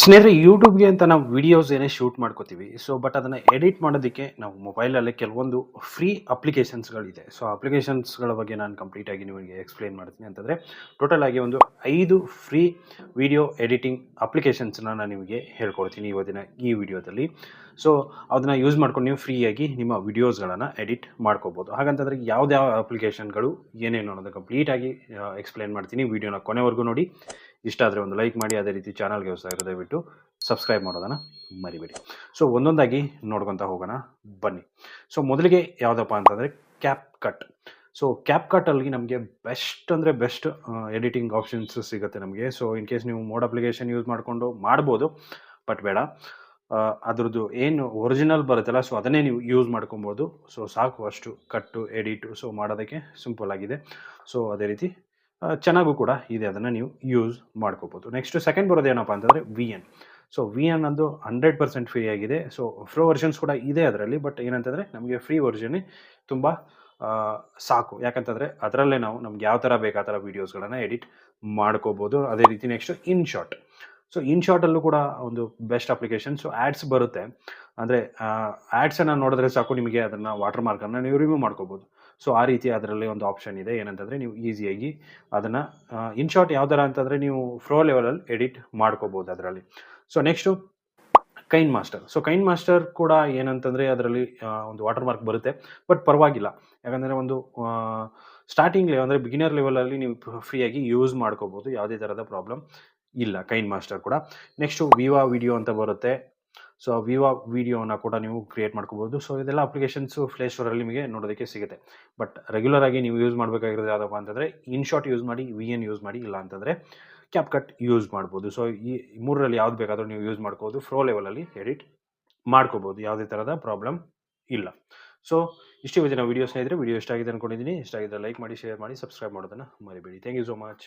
ಸ್ನೇಹಿತರೆ ಯೂಟ್ಯೂಬ್ಗೆ ಅಂತ ನಾವು ವಿಡಿಯೋಸ್ ಏನೇ ಶೂಟ್ ಮಾಡ್ಕೋತೀವಿ ಸೊ ಬಟ್ ಅದನ್ನು ಎಡಿಟ್ ಮಾಡೋದಕ್ಕೆ ನಾವು ಮೊಬೈಲಲ್ಲೇ ಕೆಲವೊಂದು ಫ್ರೀ ಅಪ್ಲಿಕೇಶನ್ಸ್ಗಳಿದೆ ಸೊ ಅಪ್ಲಿಕೇಶನ್ಸ್ಗಳ ಬಗ್ಗೆ ನಾನು ಕಂಪ್ಲೀಟಾಗಿ ನಿಮಗೆ ಎಕ್ಸ್ಪ್ಲೇನ್ ಮಾಡ್ತೀನಿ ಅಂತಂದರೆ ಟೋಟಲ್ ಆಗಿ ಒಂದು ಐದು ಫ್ರೀ ವಿಡಿಯೋ ಎಡಿಟಿಂಗ್ ಅಪ್ಲಿಕೇಶನ್ಸ್ನ ನಾನು ನಿಮಗೆ ಹೇಳ್ಕೊಡ್ತೀನಿ ಇವತ್ತಿನ ಈ ವಿಡಿಯೋದಲ್ಲಿ ಸೊ ಅದನ್ನು ಯೂಸ್ ಮಾಡ್ಕೊಂಡು ನೀವು ಫ್ರೀಯಾಗಿ ನಿಮ್ಮ ವಿಡಿಯೋಸ್ಗಳನ್ನು ಎಡಿಟ್ ಮಾಡ್ಕೋಬೋದು. ಹಾಗಂತಂದರೆ ಯಾವ್ದ್ಯಾವ ಅಪ್ಲಿಕೇಶನ್ಗಳು ಏನೇನು ಅನ್ನೋದು ಕಂಪ್ಲೀಟಾಗಿ ಎಕ್ಸ್ಪ್ಲೇನ್ ಮಾಡ್ತೀನಿ. ವಿಡಿಯೋನ ಕೊನೆವರೆಗೂ ನೋಡಿ. ಇಷ್ಟ ಆದರೆ ಒಂದು ಲೈಕ್ ಮಾಡಿ, ಅದೇ ರೀತಿ ಚಾನಲ್ಗೆ ಹೊಸ ದಯವಿಟ್ಟು ಸಬ್ಸ್ಕ್ರೈಬ್ ಮಾಡೋದನ್ನು ಮರಿಬೇಡಿ. ಸೊ ಒಂದೊಂದಾಗಿ ನೋಡ್ಕೊತಾ ಹೋಗೋಣ, ಬನ್ನಿ. ಸೊ ಮೊದಲಿಗೆ ಯಾವುದಪ್ಪ ಅಂತಂದರೆ ಕ್ಯಾಪ್ ಕಟ್ ಸೊ ಕ್ಯಾಪ್ ಕಟ್ಟಲ್ಲಿ ನಮಗೆ ಬೆಸ್ಟ್ ಅಂದರೆ ಬೆಸ್ಟ್ ಎಡಿಟಿಂಗ್ ಆಪ್ಷನ್ಸ್ ಸಿಗುತ್ತೆ ನಮಗೆ. ಸೊ ಇನ್ ಕೇಸ್ ನೀವು ಮೋಡ್ ಅಪ್ಲಿಕೇಶನ್ ಯೂಸ್ ಮಾಡಿಕೊಂಡು ಮಾಡ್ಬೋದು ಬಟ್ ಬೇಡ. ಅದರದ್ದು ಏನು ಒರಿಜಿನಲ್ ಬರುತ್ತಲ್ಲ ಸೊ ಅದನ್ನೇ ನೀವು ಯೂಸ್ ಮಾಡ್ಕೊಬೋದು. ಸೊ ಸಾಕು ಅಷ್ಟು ಕಟ್ಟು ಎಡಿಟು ಸೊ ಮಾಡೋದಕ್ಕೆ ಸಿಂಪಲ್ ಆಗಿದೆ. ಸೊ ಅದೇ ರೀತಿ ಚೆನ್ನಾಗೂ ಕೂಡ ಇದೆ ಅದನ್ನು ನೀವು ಯೂಸ್ ಮಾಡ್ಕೋಬೋದು. ನೆಕ್ಸ್ಟ್ ಸೆಕೆಂಡ್ ಬರೋದು ಏನಪ್ಪ ಅಂತಂದರೆ V N so V N ಅಂದು ಹಂಡ್ರೆಡ್ ಪರ್ಸೆಂಟ್ ಫ್ರೀ ಆಗಿದೆ. ಸೊ ಫ್ರೋ ವರ್ಷನ್ಸ್ ಕೂಡ ಇದೆ ಅದರಲ್ಲಿ ಬಟ್ ಏನಂತಂದರೆ ನಮಗೆ ಫ್ರೀ ವರ್ಷನ್ ತುಂಬ ಸಾಕು. ಯಾಕಂತಂದರೆ ಅದರಲ್ಲೇ ನಾವು ನಮ್ಗೆ ಯಾವ ಥರ ಬೇಕಾ ಥರ ವೀಡಿಯೋಸ್ಗಳನ್ನು ಎಡಿಟ್ ಮಾಡ್ಕೋಬೋದು. ಅದೇ ರೀತಿ ನೆಕ್ಸ್ಟ್ ಇನ್ ಶಾರ್ಟ್ ಸೊ ಇನ್ ಶಾರ್ಟಲ್ಲೂ ಕೂಡ ಒಂದು ಬೆಸ್ಟ್ ಅಪ್ಲಿಕೇಶನ್ ಸೊ ಆ್ಯಡ್ಸ್ ಬರುತ್ತೆ. ಅಂದರೆ ಆ್ಯಡ್ಸನ್ನು ನೋಡಿದ್ರೆ ಸಾಕು ನಿಮಗೆ ಅದನ್ನು ವಾಟರ್ ಮಾರ್ಕನ್ನು ನೀವು ರಿಮೂವ್ ಮಾಡ್ಕೋಬೋದು. ಸೊ ಆ ರೀತಿ ಅದರಲ್ಲಿ ಒಂದು ಆಪ್ಷನ್ ಇದೆ. ಏನಂತಂದರೆ ನೀವು ಈಸಿಯಾಗಿ ಅದನ್ನು ಇನ್ ಶಾರ್ಟ್ ಯಾವ್ದಾರ ಅಂತಂದರೆ ನೀವು ಫ್ರೋ ಲೆವೆಲಲ್ಲಿ ಎಡಿಟ್ ಮಾಡ್ಕೋಬೋದು ಅದರಲ್ಲಿ. So next KineMaster so KineMaster ಕೂಡ ಏನಂತಂದರೆ ಅದರಲ್ಲಿ ಒಂದು ವಾಟರ್ ಮಾರ್ಕ್ ಬರುತ್ತೆ. ಬಟ್ ಪರವಾಗಿಲ್ಲ. ಯಾಕಂದರೆ ಒಂದು ಸ್ಟಾರ್ಟಿಂಗ್ ಲೆವೆಲ್ ಅಂದರೆ ಬಿಗಿನರ್ ಲೆವೆಲಲ್ಲಿ ನೀವು ಫ್ರೀಯಾಗಿ ಯೂಸ್ ಮಾಡ್ಕೋಬೋದು. ಯಾವುದೇ ಥರದ ಪ್ರಾಬ್ಲಮ್ ಇಲ್ಲ. ಕೈನ್ ಮಾಸ್ಟರ್ ಕೂಡ. ನೆಕ್ಸ್ಟು ವಿವಾ ವಿಡಿಯೋ ಅಂತ ಬರುತ್ತೆ. ಸೊ ವಿವಾ ವಿಡಿಯೋನ ಕೂಡ ನೀವು ಕ್ರಿಯೇಟ್ ಮಾಡ್ಕೋಬೋದು. ಸೊ ಇದೆಲ್ಲ ಅಪ್ಲಿಕೇಶನ್ಸು ಪ್ಲೇಸ್ಟೋರಲ್ಲಿ ನಿಮಗೆ ನೋಡೋದಕ್ಕೆ ಸಿಗುತ್ತೆ. ಬಟ್ ರೆಗ್ಯುಲರ್ ಆಗಿ ನೀವು ಯೂಸ್ ಮಾಡಬೇಕಾಗಿರೋದು ಯಾವುದಪ್ಪ ಅಂತಂದರೆ ಶಾರ್ಟ್ ಯೂಸ್ ಮಾಡಿ ವಿ ಎನ್ ಯೂಸ್ ಮಾಡಿ, ಇಲ್ಲ ಅಂತಂದರೆ ಕ್ಯಾಪ್ ಕಟ್ ಯೂಸ್ ಮಾಡ್ಬೋದು. ಸೊ ಈ ಮೂರರಲ್ಲಿ ಯಾವ್ದು ಬೇಕಾದರೂ ನೀವು ಯೂಸ್ ಮಾಡ್ಕೋಬೋದು. ಫ್ರೋ ಲೆವೆಲಲ್ಲಿ ಎಡಿಟ್ ಮಾಡ್ಕೋಬೋದು. ಯಾವುದೇ ಥರದ ಪ್ರಾಬ್ಲಮ್ ಇಲ್ಲ. ಸೊ ಇಷ್ಟು ಇವತ್ತಿನ ವೀಡಿಯೋ ಸ್ನೇಹಿತರೆ ವಿಡಿಯೋ ಇಷ್ಟ ಆಗಿದೆ ಅನ್ಕೊಂಡಿದ್ದೀನಿ. ಇಷ್ಟ ಆಗಿದ್ರೆ ಲೈಕ್ ಮಾಡಿ ಶೇರ್ ಮಾಡಿ ಸಬ್ಸ್ಕ್ರೈಬ್ ಮಾಡೋದನ್ನು ಮರಿಬೇಡಿ. Thank you so much